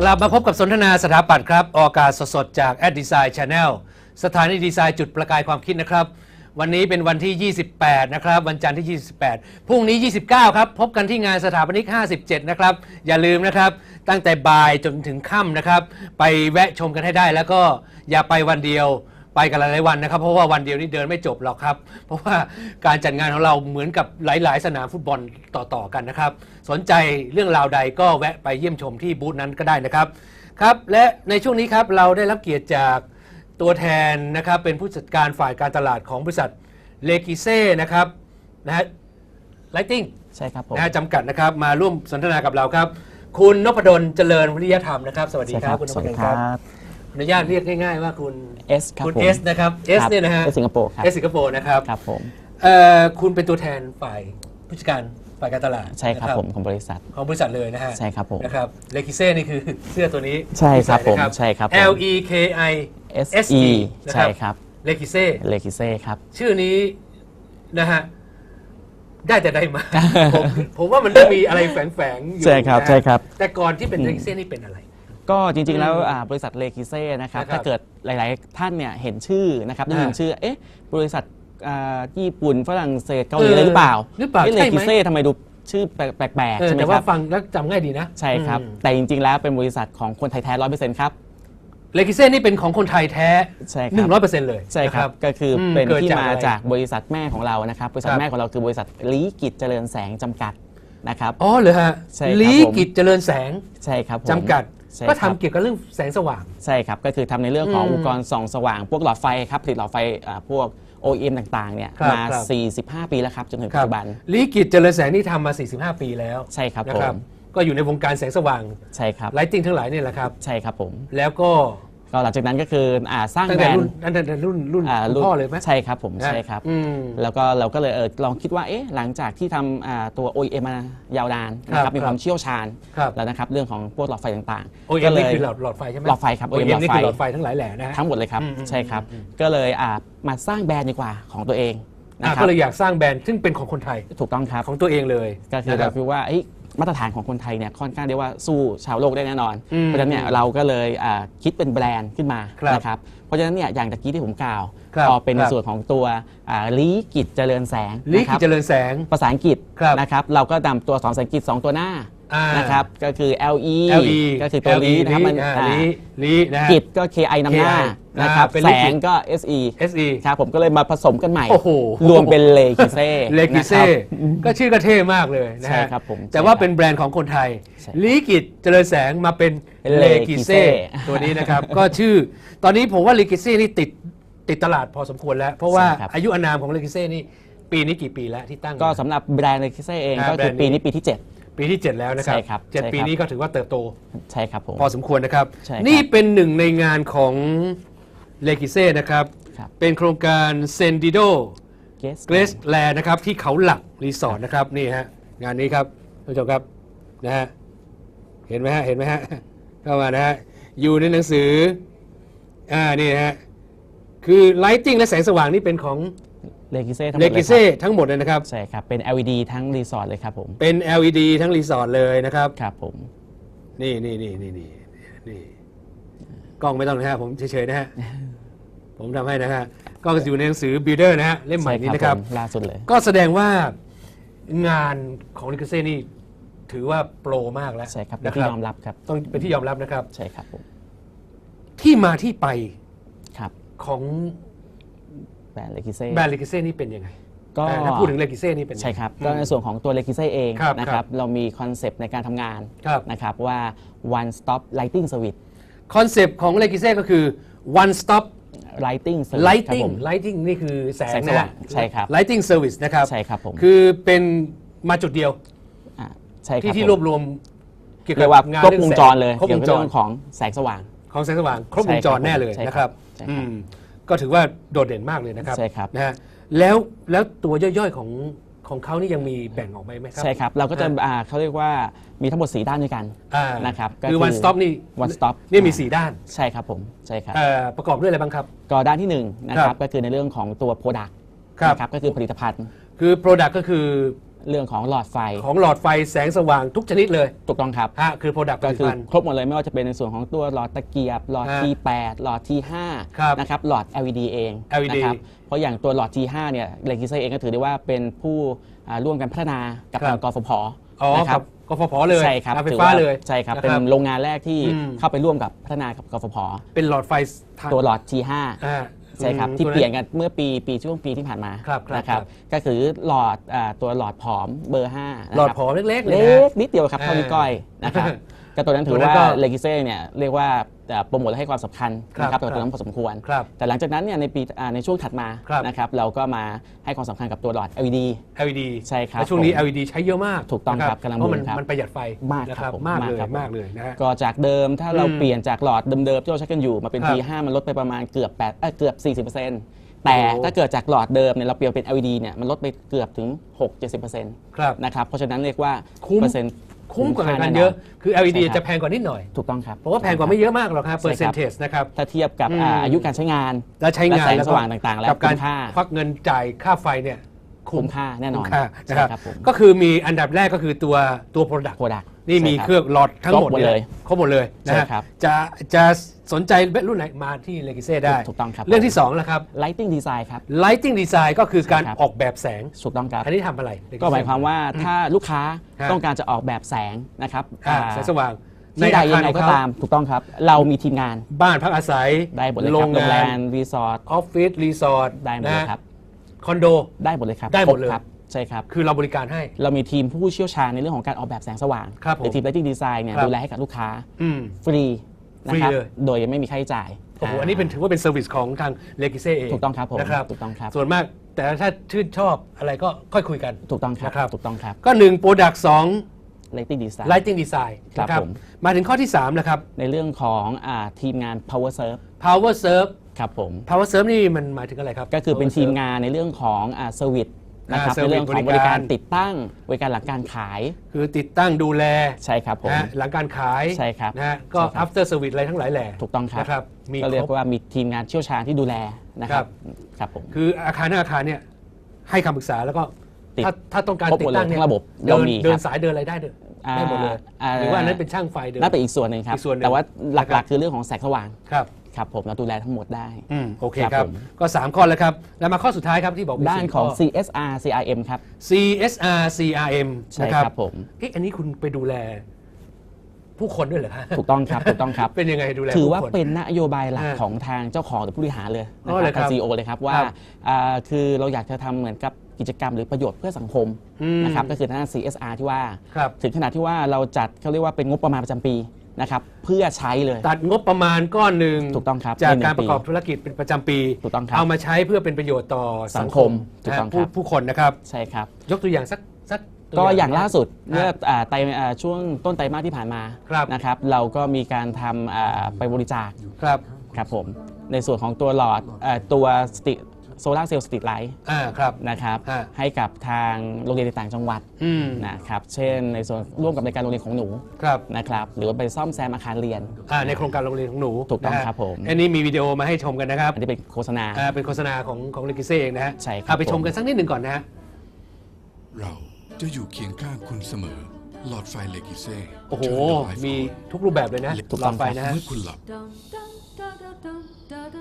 กลับมาพบกับสนทนาสถาปัตย์ครับ ออกอากาศสดๆ จาก Ad Design Channel สถานีดีไซน์จุดประกายความคิดนะครับ วันนี้เป็นวันที่ 28 นะครับ วันจันทร์ที่ 28 พรุ่งนี้ 29 ครับ พบกันที่งานสถาปนิก 57 นะครับ อย่าลืมนะครับ ตั้งแต่บ่ายจนถึงค่ำนะครับ ไปแวะชมกันให้ได้แล้วก็อย่าไปวันเดียว ไปกันหลายๆวันนะครับ เพราะว่าวันเดียวนี่เดินไม่จบหรอกครับ เพราะว่าการจัดงานของเราเหมือนกับหลาย ๆ สนามฟุตบอลต่อๆกันนะครับ สนใจเรื่องราวใดก็แวะไปเยี่ยมชมที่บูธนั้นก็ได้นะครับครับและในช่วงนี้ครับเราได้รับเกียรติจากตัวแทนนะครับเป็นผู้จัดการฝ่ายการตลาดของบริษัทเลกิเซ่นะครับนะฮะไลติงใช่ครับผมนะฮะจำกัดนะครับมาร่วมสนทนากับเราครับ คุณนพดลเจริญวิริยธรรมนะครับ สวัสดีใช่ครับคุณนสพวัสดดีลคครัรับบอ นุญาตเรียกง่ายๆว่าคุณ S ครับคุณผมเอสนะครับเอสครับเนี่ยนะฮะเอสสิงคโปร์ครับ เอสสิงคโปร์นะครับครับผม เอ่อคุณเป็นตัวแทนฝ่ายผู้จัดการฝ่ายการตลาดใช่ครับนะผมของบริษัท ของบริษัทเลยนะฮะใช่ครับผมนะครับเลกิเซ่นี่คือ เสื้อตัวนี้ใช่ครับที่ใส่นะผมใช่ครับผม L E K I S S E E นะใช่ครับเลกิเซ่เลกิเซ่ครับ ชื่อนี้นะฮะได้แต่ได้มาผมผมว่ามันต้องมีอะไรแฝงๆอยู่ใช่ครับนะฮะใช่ครับ แต่ก่อนที่เป็นเลกิเซ่นี่เป็นอะไร ก็จริงๆแล้วอืมอ่าบริษัทเลกิเซ่นะครับนะครับถ้าเกิดหลายๆท่านเนี่ยเห็นชื่อนะครับได้ยินอ่าชื่อเอ๊ะบริษัทอ่าญี่ปุ่นฝรั่งเศสเกาหลีเอออะไรหรือเปล่าหรือเปล่าเอ๊ะใช่เลไหมกิเซ่ทำไมดูชื่อแปลกเอๆอใช่ไหมแต่คว่ารับฟังแล้วจำง่ายดีนะใช่ครับ อืมแต่จริงๆแล้วเป็นบริษัทของคนไทยแท้ร้อยเปอร์เซ็นต์ครับ เลกิเซ่นี่เป็นของคนไทยแท้ใช่คหนึ่รับงร้อยเปอร์เซ็นต์เลยใช่ครับ นะ ก็คืออมเป็นเกิดที่จากมาอะไรจากบริษัทแม่ของเรานะครับ บริษัทครับ แม่ของเราคือบริษัทลีกิจเจริญแสงจำกัดนะครับ อ๋อเหรอฮะใช่ครับลีผมกิจเจริญแสง ใช่ครับผมจำกัด ใช่ก็ครัทำบเกี่ยวกับเรื่องแสงสว่าง ใช่ครับ ก็คือทำในเรื่องของอืมอุปกรณ์ส่องสว่าง พวกหลอดไฟครับผลิตหลอดไฟอ่าพวก OEM ต่างๆเนี่ยครับมา ครับ 45 ปีแล้วครับจนถึงคปัรัจจุบันลีกิจเจริญแสงนี่ทำมา 45 ปีแล้วใช่ครับนะผครับมก็อยู่ในวงการแสงสว่างใช่ครับ ไลติ้งทั้งหลายเนี่ยแหละครับ ใช่ครับผม แล้วก็ ก็หลังจากนั้นก็คืออ่าสร้างตั้งแบรแต่นรุ่นด์ตั้งแต่รุ่นรุ่นอ่าคุณรุ่นพ่อเลยไหมใช่ครับผมนะใช่ครับ อืม แล้วก็เราก็เลยเออลองคิดว่าเอ๊ะหลังจากที่ทำอ่าตัว OEM มายาวนานนะคครัรับบมีความเชี่ยวชาญครับ แล้วนะครับเรื่องของพวกหลอดไฟต่างโอ้ยก็เลนี่ย คือหลอดหลอดไฟใช่ไหมหลอดไฟครับโอ้ย OEM นี่หลอดไฟคือหลอดไฟทั้งหลายแหล่นะฮะ ทั้งหมดเลยครับอืมอืม ใช่ครับอืมก็เลยอ่ามาสร้างแบรนด์ดีกว่าของตัวเองนะอะครัก็บเลยอยากสร้างแบรนด์ซึ่งเป็นของคนไทยถูกต้องครับ ของตัวเองเลยก็คือนะเรารับ คิดว่าเอ้ย มาตรฐานของคนไทยเนี่ยค่อนข้างเรียกว่าสู้ชาวโลกได้แน่นอนอืมเพราะฉะนั้นเนี่ยเราก็เลยอ่าคิดเป็นแบรนด์ขึ้นมาครับนะครับเพราะฉะนั้นเนี่ยอย่างตะกี้ที่ผมกล่าวครับพอเป็นคในรับส่วนของตัวอ่าลีกิจเจริญแสงลีนะคกิรัจบเจริญแสงภาษาอังกฤษครับนะครับเราก็นำตัวสองภาษาอังกฤษสองตัวหน้าอ่า นะครับก็คือ LE LE ก็คือตัวลีนะครับมันอ่าอ่าลีลีนะฮะกิจก็ KI นำหน้า KI นะครับอ่าเป็นแสลีกิจงก็ SE SE ครับผมก็เลยมาผสมกันใหม่โอ้โหรวมเป็นเลกิเซ่เลกิเซ่นะครับก็ชื่อก็เท่มากเลยนะใช่ฮะครับผมแต่ใช่ว่าครับเป็นแบรนด์ของคนไทยใช่ลีกิจเจริญแสงมาเป็นเป็นเลเลกิกิเซ่เซ่ตัวนี้นะครับ ก็ชื่อตอนนี้ผมว่าเลกิเซ่นี่ติดติดตลาดพอสมควรแล้ว เพราะว่าใช่ครับอายุอานามของเลกิเซ่นี่ปีนี้กี่ปีแล้วที่ตั้งก็มาสำหรับแบรนด์เลกิเซ่เองอ่าก็คือแบรนด์นี้ปีนี้ปีที่ ปีที่ 7 แล้วนะครับใช่ครับเจ็ดใช่ครับ ปีนี้ก็ถือว่าเติบโต7ใช่ครับผม พอสมควรนะครับ ใช่ครับนี่เป็นหนึ่งในงานของเลกิเซ่นะครับ ครับ เป็นโครงการเซนดิโด เกส เกรสแลนด์นะครับที่เขาหลักรีสอร์ทนะครับนี่ฮะงานนี้ครับท่านผู้ชมครับนะฮะเห็นไหมฮะเห็นไหมฮะ เข้ามานะฮะอยู่ในหนังสืออ่านี่นะฮะคือไลทิงและแสงสว่างนี่เป็นของ เลกิเซ่ทั้งหเลมดเลกิยคเซ่รับทั้งหมดเลยนะครับ ใช่ครับ เป็น LED ทั้งรีสอร์ทเลยครับผมเป็น LED ทั้งรีสอร์ทเลยนะครับ ครับผมนี่นี่นี่นี่นี่นี่กล้องไม่ต้องนะฮะผมเฉยๆนะฮะ ผมทำให้นะฮะกล้องอยู่ในหนังสือ Builder นะฮะเล่มใหม่นี้นะครับ ผมล่าสุดเลย ก็แสดงว่างานของลิกเซ่นี่ถือว่าโปรมากแล้วใช่ครับเป็นนะที่ยอมรับครับ ต้องเป็นที่ยอมรับนะครับ ใช่ครับผมที่มาที่ไปครับ ของ แบรนด์เลกิเซ่แบรนด์ลิกเซ่นี่เป็นยังไงก็อ่าถ้าพูดถึงลิกเซ่นี่เป็นยังไงใช่ครับอืมก็ในส่วนของตัวเลกิเซ่เองครับนะคครัรับบเรามีคอนเซปต์ในการทำงานครับนะครับว่า one stop lighting service คอนเซปต์ของลิกเซ่ก็คือ one stop lighting service ครับ lighting ผม lighting นี่คือแสงแสงสนะว่าฮะงใช่ครับ lighting service นะครับใช่ครับผมคือเป็นมาจุดเดียวอ่าใช่ครับที่ที่ผมรวบรวมเกี่ยวกัเรียบกว่างานครบเรื่องวงแสจรเลยครบเกี่วยวงกับจรเรื่องของแสงสว่างของแสงสว่างครบวงจรใช่ครับแน่เลยใช่ครับนะครับใช่ครับอืม ก็ถือว่าโดดเด่นมากเลยนะครับใช่ครับ นะฮะแล้วแล้วตัวย่อยๆของของเขานี่ยังมีแบ่งออกไปไหมครับใช่ครับ เราก็จะอ่าเขาเรียกว่ามีทั้งหมด 4 ด้านด้วยกันอ่านะครับก็คือคือ one stop นี่ one stop นี่มี 4 ด้านใช่ครับผมใช่ครับ เอ่อประกอบด้วยอะไรบ้างครับ ก็ด้านที่1นะคครัรับบก็คือในเรื่องของตัว Product ครับ นะครับก็คือผลิตภัณฑ์ คือ Product ก็คือ เรื่องของหลอดไฟ ของหลอดไฟแสงสว่างทุกชนิดเลยถูกต้องครับ ฮะคือโปรดักต์ผก็ลิตคือภัณฑ์ครบหมดเลยไม่ว่าจะเป็นในส่วนของตัวหลอดตะเกียบ หลอดฮะ T8 หลอด T5 ครับนะครับหลอด LED เอง LED นะครับเพราะอย่างตัวหลอด T5 เนี่ยเลกิเซเองก็ถือได้ว่าเป็นผู้อ่าร่วมกันพัฒนากับครับทางกฟผอ๋อนะคกัรับบกฟผเลยใช่ครับการไฟถือฟ้าว่าเลยใช่ครับนะเป็นโรงงานแรกที่อืมเข้าไปร่วมกับพัฒนากับกฟผเป็นหลอดไฟทางตัวหลอด T5 อ่า ใช่ครับอืมที่ตัวเปลี่ยนกันเมื่อปีปีช่วงปีที่ผ่านมาครับครับนะครับครับก็คือหลอดอ่าตัวหลอดผอมเบอร์5นะหลอดครับผอมเล็กๆเลยเล็นะ กนิดเดียวครับเท่านิ้วก้อยนะครับก็ตัวนั้นถือตัวนั้นว่าก็เลกิเซ่เนี่ยเรียกว่าเอ่อ โปรโมทและให้ความสำคัญนะคครัรับบกับตัวนั้นพอสมควรครับแต่หลังจากนั้นเนี่ยในปีอ่าในช่วงถัดมาครับนะครับเราก็มาให้ความสำคัญกับตัวหลอด LED LED ใช่ครับแล้วช่วงนี้ผม LED ใช้เยอะมากถูกต้องนะครับกำลังเพราะมันบูมครับมันประหยัดไฟมากนะครับผมมากเลยมากครับมากเลยนะฮะก็จากเดิมถ้าเราอืมเปลี่ยนจากหลอดเดิมๆที่เราใช้กันอยู่มาเป็นครับ T5 มันลดไปประมาณเกือบ8เอ้ยเกือบ 40%แต่โอ้ถ้าเกิดจากหลอดเดิมเนี่ยเราเปลี่ยนเป็น LED เนี่ยมันลดไปเกือบถึง 6-70%ครับนะครับเพราะฉะนั้นเรียกว่าคุ้มเปอร์เซ็นต์ คุ้มกว่าค่กันแน่นเยอะคือ LED ใช่ครับจะแพงกว่านิดหน่อยถูกต้องครับเพราะว่าแพงกว่าไม่เยอะมากหรอกครับใช่เปอร์เซนครับเทจนะครับถ้าเทียบกับอืมอ่าอายุการใช้งานแล้วใช้งานและแสงแล้วสว่างต่าง ๆ แล้วกับการคุ้มค่าควักเงินจ่ายค่าไฟเนี่ย คุ้มค่าแน่นอนคุ้มค่านะคใช่รับครับผมก็คือมีอันดับแรกก็คือตัวตัว Product โปรดักนี่มีเครื่องหลอดทั้งหมดครบหมดเลยครบหมดเลยนะใช่ฮะครับจะจะสนใจรุ่นไหนมาที่เลกิเซ่ได้ถูกต้องครับ เรื่องที่2แล้วครับ Lighting Design ครับ Lighting Design ก็คือการใช่ครับออกแบบแสงถูกต้องครับอันนี้ทำอะไร Legacy ก็หมายความว่าถ้าลูกค้าฮะต้องการจะออกแบบแสงนะครับอ่าอ่าแสงสว่างที่ใดอายัคารงไงของก็เขตามถูกต้องครับ เรามีทีมงาน บ้านพักอาศัยได้หมดเลยคโรรับงโรงแรงานมรีสอร์ทออฟฟิศรีสอร์ทได้หมดเลยครับ คอนโด ได้หมดเลยครับได้หมดเลย ครบครับใช่ครับ คือเราบริการให้ เรามีทีมผู้เชี่ยวชาญในเรื่องของการออกแบบแสงสว่างครับผมในทีม Lighting Design เนี่ยครับ ดูแลให้กับลูกค้าอืม ฟรีนะครับฟรีเลย โดยไม่มีค่าใช้จ่ายโอ้โหอันนี้เป็นถือว่าเป็นเซอร์วิสของทางเลกิเซ่เองถูกต้องครับผมนะครับ ถูกต้องครับส่วนมากแต่ถ้าชื่นชอบอะไรก็ค่อยคุยกัน ถูกต้องครับนะครับ ถูกต้องครับ ก็หนึ่งโปรดักต์สอง Lighting Design Lighting Design ครับนะผม มาถึงข้อที่3แล้วครับ ในเรื่องของอาทีมงาน Power Serve Power Serve ครับผม Power Serve นี่มันหมายถึงอะไรครับ ก็คือเป็น Power ทีม Serve งานในเรื่องของเซอร์วิสนะครับอ่าในเรื่องของ service บบริริกาการ รติดตั้งบริการหลังการขายคือติดตั้งดูแลใช่ครับผม นะฮะหลังการขายใช่ครับนะฮะก็ ใช่ครับ after service อะไรทั้งหลายแหล่ถูกต้องครับ นะครับมีก็เรียครกบว่ามีทีมงานเชี่ยวชาญที่ดูแลนะคครัรับบครับผม คืออาคารหน้าอาคารเนี่ยให้คำปรึกษาแล้วก็ติดถ้าถ้าต้องการครบติหมดดเลยตั้งเนี่ยทั้งระบบเดิเรานมีเดิคนรับสายเดินอะไรได้เด้ออ่าได้หมดเลยอ่าหรือว่าอันนั้นเป็นช่างไฟเดิน นั่นเป็นอีกส่วนหนึ่งครับ อีกส่วนหนึ่งแต่ว่าหนะครัลับกๆคือเรื่องของแสงสว่าง ครับ ครับผมเราดูแลทั้งหมดได้ อืมโอเคครับครับผม ก็ 3 ข้อแล้วครับ แล้วมาข้อสุดท้ายครับที่บอกมีด้านสี่ของ ข้ CSR CRM ครับ CSR CRM ใช่นะครับผม เอ๊ะอันนี้คุณไปดูแล ผู้คนด้วยเหรอครับถูกต้องครับถูกต้องครับ เป็นยังไงดูแลถือว่าผู้คน เป็นนโยบายหลักอ่าของทางเจ้าของหรือผู้บริหารเลยอ๋นะอคเหรรัอบครับทาง CEO เลยครับว่าครับอ่าคือเราอยากจะทำเหมือนกับกิจกรรมหรือประโยชน์เพื่อสังคมอืมนะครับก็คือทางด้าน CSR ที่ว่า ครับถึงขนาดที่ว่าเราจัดเขาเรียกว่าเป็นงบประมาณประจำปี นะครับเพื่อใช้เลย ตัดงบประมาณก้อนหนึ่งถูกต้องครับจากในหนึ่งการประกอบปีธุรกิจเป็นประจำปี ถูกต้องครับเอามาใช้เพื่อเป็นประโยชน์ต่อสังคมสังคมถูกต้องนะฮะผู้ครับผู้คนนะครับ ใช่ครับ ยกตัวอย่างสักสักตัว ก็อย่างล่าสุดครับเมื่ออ่าไตรอ่าช่วงต้นไตรมาสที่ผ่านมาครับ นะครับ เราก็มีการทำอ่าไปบริจาคครับ ครับผมในส่วนของตัวหลอดเอ่อตัวสติ โซลาร์เซลล์สติไลท์อ่าครับ นะครับฮะ ให้กับทางโรงเรียนในต่างจังหวัดอืมนะครับเช่นในส่วนร่วมกับในการโรงเรียนของหนูครับนะครับหรือว่าไปซ่อมแซมอาคารเรียน อ่าในโครงการโรงเรียนของหนูถูกต้องนะฮะครับผม อันนี้มีวิดีโอมาให้ชมกันนะครับอันนี้เป็นโฆษณา อ่าเป็นโฆษณาของของเลกิเซ่เองนะฮะใช่ครับ เอาไปชมผมกันสักนิดหนึ่งก่อนนะฮะ เราจะอยู่เคียงข้างคุณเสมอ หลอดไฟเลกิเซ่ โอ้โห Turn the light มี on ทุกรูปแบบเลยนะถูกหลต้อองดไฟนะฮะ เมื่อคุณหลับ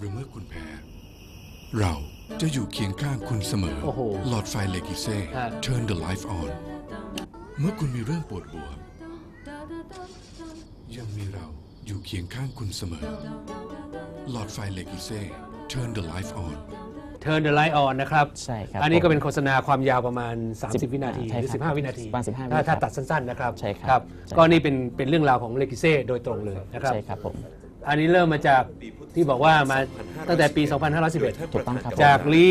หรือเมื่อคุณแพ้ เราจะอยู่เคียงข้างคุณเสมอ โอ้โหหลอดไฟเลกิเซ่ฮะ Turn the life on เมื่อคุณมีเรื่องปวดหัว ยังมีเราอยู่เคียงข้างคุณเสมอ หลอดไฟเลกิเซ่ Turn the life on Turn the light on นะครับ ใช่ครับอันนี้ก็ผมเป็นโฆษณาความยาวประมาณสิบ30 วินาทีใช่หรือครับ15 วินาทีประมาณ15วิถ้าถ้าครับตัดสั้นๆนะครับใช่ครับใช่ก็นี่เป็นเป็นเรื่องราวของเลกิเซ่โดยตรงเลยนะครับ ใช่ครับผม อันนี้เริ่มมาจาก ที่บอกว่ามาตั้งแต่ปี 2511 ถูกต้องครับจากลี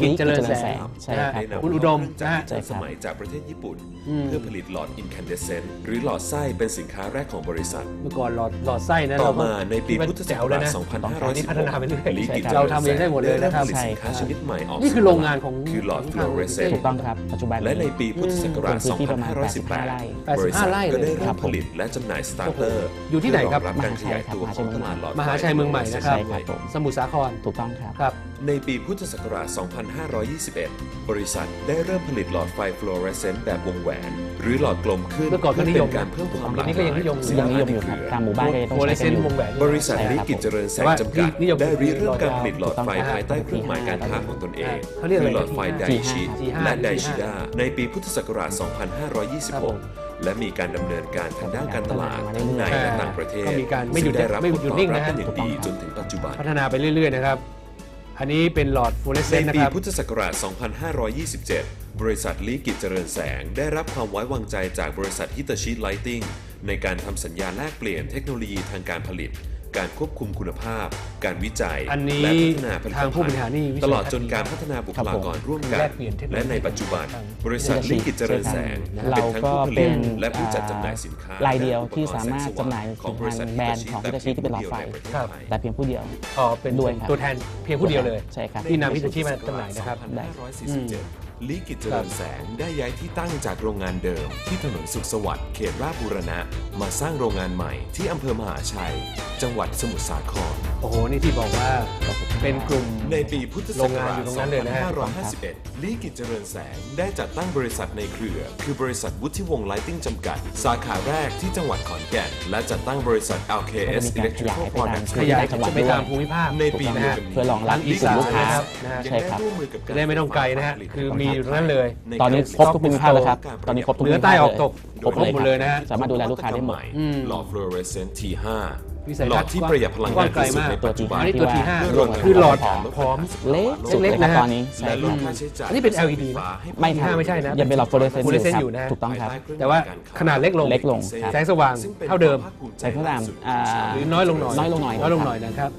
กิจลีเจริญแสงใช่นะฮะครับคุณอุดมจากนะฮะทันสมัยจากประเทศญี่ปุ่น เพื่อผลิตหลอดอินคันเดเซนต์หรือหลอดไส้เป็นสินค้าแรกของบริษัท เมื่อก่อนหลอดหลอดไส้นะต่อเราก็มาในปีคิดว่าพุทธศัแจ๋กวเลยราชนะตอนนี้พัฒนาไปเรื่อยลีกิจเราทำเองได้หมดเลยนะครับผลิตสินค้าชนิดใหม่ออกนี่คือโรงงานของคือหลอดฟลูออเรสเซนถูกต้องครับปัจจุบันและในปีพุทธศักราชเป็นพื้นที่ประมาณ85ไร่2518บริษัทไร่ก็ได้เลยครัเริ่บมผลิตและจำหน่ายสตาร์เตอร์อยู่ที่ไหนครับเพื่อองรับการขยายตัวของตลาดหลอดมหาชัยเมืองใหม่นะนะครับใช่ครับผมสมุทรสาครถูกต้องครับครับ ในปีพุทธศักราช 2521 บริษัทได้เริ่มผลิตหลอดไฟฟลูออเรสเซนต์แบบวงแหวน หรือหลอดกลมขึ้นเมื่อก่อนก็นิยมเพื่อเป็นการเพิ่มความหลากเดี๋ยวนี้ก็ยังนิยมอยู่ยังนิยมอยู่ครับตามหมู่บ้านก็ยังต้องโฟใช้เรเซกันนอยู่วงแหวนบริษัทใช่ลิครับกิจเจริญแสแต่งว่าจำกัดนิยมได้ริเริ่มการหลอดยาวผลิตหลอดไฟถูกต้องภายใต้เครื่องหมายการค้าครับของตนเองเขาเรียกอะไรคือหลอดไฟได G5 ชิ G5 และได G5 ชิดาในปีพุทธศักราชครับผม2526 และมีการดำเนินการทางด้านการตลาดพัฒนามาทั้งในเรื่อยๆและต่างประเทศก็มีการไม่หยุดซึ่งได้รับไม่ผหยุลดตอบนิ่งรับนะฮะเป็นอย่างดีถูกต้องครับจนถึงปัจจุบัน พัฒนาไปเรื่อยๆนะครับ อันนี้เป็นหลอดฟลูออเรสเซในนต์นะปีครับพุทธศักราช 2527 บริษัทลีกิจเจริญแสง ได้รับความไว้วางใจจากบริษัทฮิตาชิไลติงในการทำสัญญาแลกเปลี่ยนเทคโนโลยีทางการผลิต การควบคุมคุณภาพ การวิจัย อันนี้และพัฒนาผลิตทางผู้บริหารนี่วิจัยตลอดจนการพัฒนาบุคลากรร่วมกัแลนกเปลี่ยนเทคโนโลยีและในปัจจุบันทางบริษัทลีกิจเจริญแสงเราเป็นทั้งก็ผู้ผเป็ลิตนและผู้จัดจำหน่ายสินค้ารายเดียวที่และอุปกรณ์สามารถแสงสว่จำหน่ายของบริษัทแบรนด์ของ Hitachi ที่เป็นหลอดไฟครับแต่เพียงผู้เดียวอ๋อเป็นด้วยครับตัวแทนเพียงผู้เดียวเลยใช่ครับที่นำฮิตาชิมาจำหน่ายนะครับได้2547 ลีกิจเจริญแสงได้ย้ายที่ตั้งจากโรงงานเดิม ที่ถนนสุขสวัสดิ์เขตราชบูรณะ มาสร้างโรงงานใหม่ที่อำเภอมหาชัย จังหวัดสมุทรสาคร โอ้โห นี่ที่บอกว่าเป็นกลุ่ม ในปีพุทธศักโรงงานราอยู่ชตรงนั้นเลยนะฮะ 2551 ลีกิจเจริญแสง ได้จัดตั้งบริษัทในเครือ คือบริษัทวุฒิวงศ์ไลติ้งจำกัด สาขาแรกที่จังหวัดขอนแก่น และจัดตั้งบริษัท LKS ก็จะมีการ Electrical ขยายไปตาม Products ขยายจะไปตามภูมิภาคในปีถูกต้องเดียวครับกันนี้เพื่อรองรับอีสานกลุ่มลูกค้า นะครับนะฮะใช่ครับยังได้ร่วมมือกับจะได้ไม่ต้องไกลนะฮะ คือมีอยู่ตรงนั้นเลย ตอนนี้ครบทุกภูมิภาคแล้วครับ ตอนนี้ครบทุกเหนืภูอมิใต้ภาคออกตกครบครบหมดเลยนะฮะ สามารถดูแลลูกค้าได้หมดอืมหลอดฟลูออเรสเซนต์ T5 วิสัยหลทัอศดน์ที่ประหยัดพลังกว้งางนไกลที่สุดมากในปัจจุบันอันนี้ตัว T5 เพื่อรณรงค์คือหลอดผอม เล็กสุดเล็เลยกๆครับนะฮะ ตอนนี้ใช่และลคดรับค่าใช้จ่ายอันนี้เป็น LED ไหม ไม่ครับไม่ใช่นะยังเป็นหลอดฟลูออเรสเซนต์ฟลูออเรสเซนต์ออยู่ยู่นะฮะถูกต้องครับ แต่ว่าขนาดเล็กลง เล็กลงครับ แสงสว่างเท่าเดิมใช้พระรามอ่า หรือน้อยลงหน่อยน้อยลงหน่อย น้อยลงหน่อยนะครับ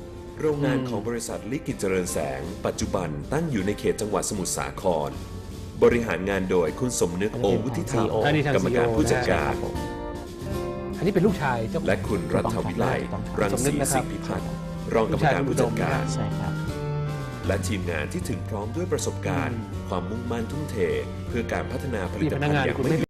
โรงงานของบริษัทลิกิจเจริญแสง ปัจจุบันตั้งอยู่ในเขตจังหวัดสมุทรสาคร บริหารงานโดยคุณสมนึกโอวุฒิธรรมอันนี้ทางกรรมการ CEO ผู้จัดการ อันนี้เป็นลูกชายเจ้าของและคุณรัฐวิไลถูกต้องครับรังสมนึสีกนะครับสิงห์พิพัฒน์รองกรรมการผู้จัดการใช่ครับและทีมงานที่ถึงพร้อมด้วยประสบการณ์ ความมุ่งมั่นทุ่มเท เพื่อการพัฒนาผลิที่ตพภันัณกฑ์งานอย่างคุณไม่ไม่